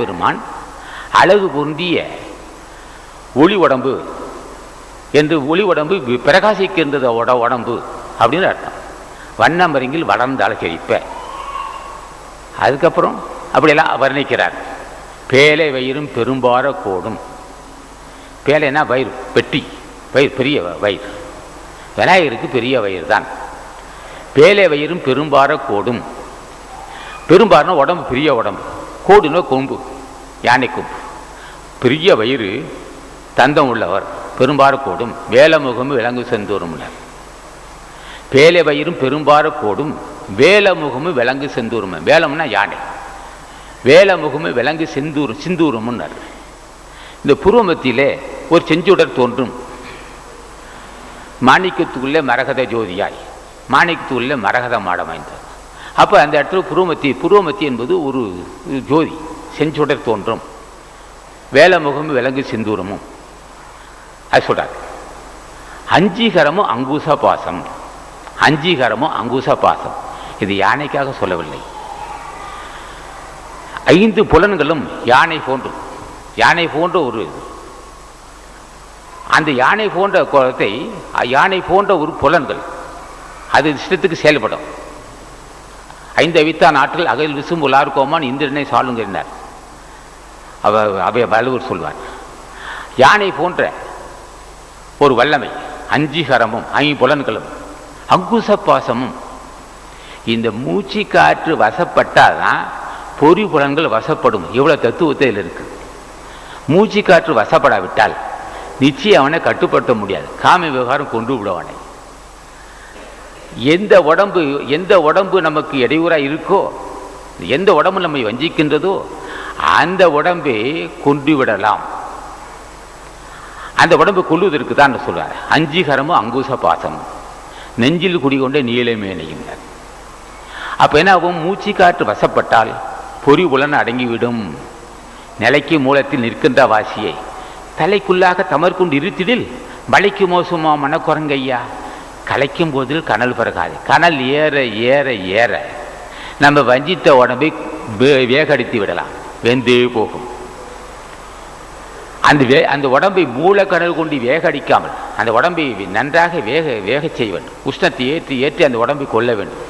பெருமான் அழகு பொருந்திய ஒளி உடம்பு என்று ஒளி உடம்பு வி- பிரகாசிக்கின்றது உட உடம்பு அப்படின்னு அர்த்தம். வண்ணமருங்கில் வளர்ந்தால் செழிப்ப. அதுக்கப்புறம் அப்படியெல்லாம் வர்ணிக்கிறார். பேலை வயிறும் பெரும்பார கோடும். பேலைனா வயிறு பெட்டி வயிறு பெரிய வயிறு. விநாயகருக்கு பெரிய வயிறு தான் பேலை வயிறும் பெரும்பார கோடும். பெரும்பாருன்னா உடம்பு பெரிய உடம்பு. கோடுனா கொம்பு யானை கொம்பு பெரிய வயிறு தந்தம் உள்ளவர் பெரும்பாறு கோடும் வேலமுகம் விலங்கு செந்தூரும்னர் பேலை வயிறும் பெரும்பாறு கோடும் வேலமுகமும் விலங்கு செந்தூரும் வேலம்னா யானை. வேலமுகமும் விலங்கு செந்தூர் சிந்தூரம்னர் இந்த புருவமத்திலே ஒரு செஞ்சுடர் தோன்றும். மாணிக்கத்துக்குள்ளே மரகத ஜோதியாய் மாணிக்கத்துக்குள்ளே மரகத மாடமைந்தது அப்போ அந்த இடத்துல புருவமத்தி புருவமத்தி என்பது ஒரு ஜோதி செஞ்சுடர் தோன்றும். வேலமுகம் விலங்கு சிந்தூரமும். அது சொல்கிறார் அஞ்சீகரமும் அங்குச பாசம் அஞ்சீகரமும் அங்குச பாசம் இது யானைக்காக சொல்லவில்லை. ஐந்து புலன்களும் யானை போன்றும் யானை போன்ற ஒரு இது. அந்த யானை போன்ற குலத்தை யானை போன்ற ஒரு புலன்கள் அது இஷ்டத்துக்கு செயல்படும். ஐந்து நாட்டில் அகையில் அகல் விசும் உலார்கோமான் இந்திரனை சாளுங்கிறார் அவ அவைய வலுவர் சொல்வார் யானை போன்ற ஒரு வல்லமை அஞ்சீகரமும் ஐம்புலன்களும் அங்குச பாசமும் இந்த மூச்சு காற்று வசப்பட்டாதான் பொறி புலன்கள் வசப்படும். இவ்வளோ தத்துவத்தில் இருக்குது மூச்சு காற்று வசப்படாவிட்டால் நிச்சயம் அவனை கட்டுப்படுத்த முடியாது. காம விவகாரம் கொண்டு விடுவானை. எந்த உடம்பு எந்த உடம்பு நமக்கு இடையூறாக இருக்கோ எந்த உடம்பு நம்மை வஞ்சிக்கின்றதோ அந்த உடம்பை கொண்டு விடலாம். அந்த உடம்பு கொள்ளுவதற்கு தான் சொல்றார். அஞ்சீகரமும் அங்குச பாசமும் நெஞ்சில் குடிகொண்ட நீலமேனையும் அப்போ என்ன ஆகும் மூச்சு காற்று வசப்பட்டால் பொறி உலன் அடங்கிவிடும். நிலைக்கு மூலத்தில் நிற்கின்ற வாசியை தலைக்குள்ளாக தமர்கொண்டு இருத்திடில் மலைக்கு மோசமா மனக்குரங்கையா? கலைக்கும் போதில் கனல் பிறக்காது கனல் ஏற ஏற ஏற. நம்ம வஞ்சித்த உடம்பை வே- வேகடித்து விடலாம். வெந்தே போகும். அந்த வே அந்த உடம்பை மூலக்கடல் கொண்டு வேகடிக்காமல் அந்த உடம்பை நன்றாக வேக வேகச் செய்ய வேண்டும். உஷ்ணத்தை ஏற்றி ஏற்றி அந்த உடம்பை கொள்ள வேண்டும்.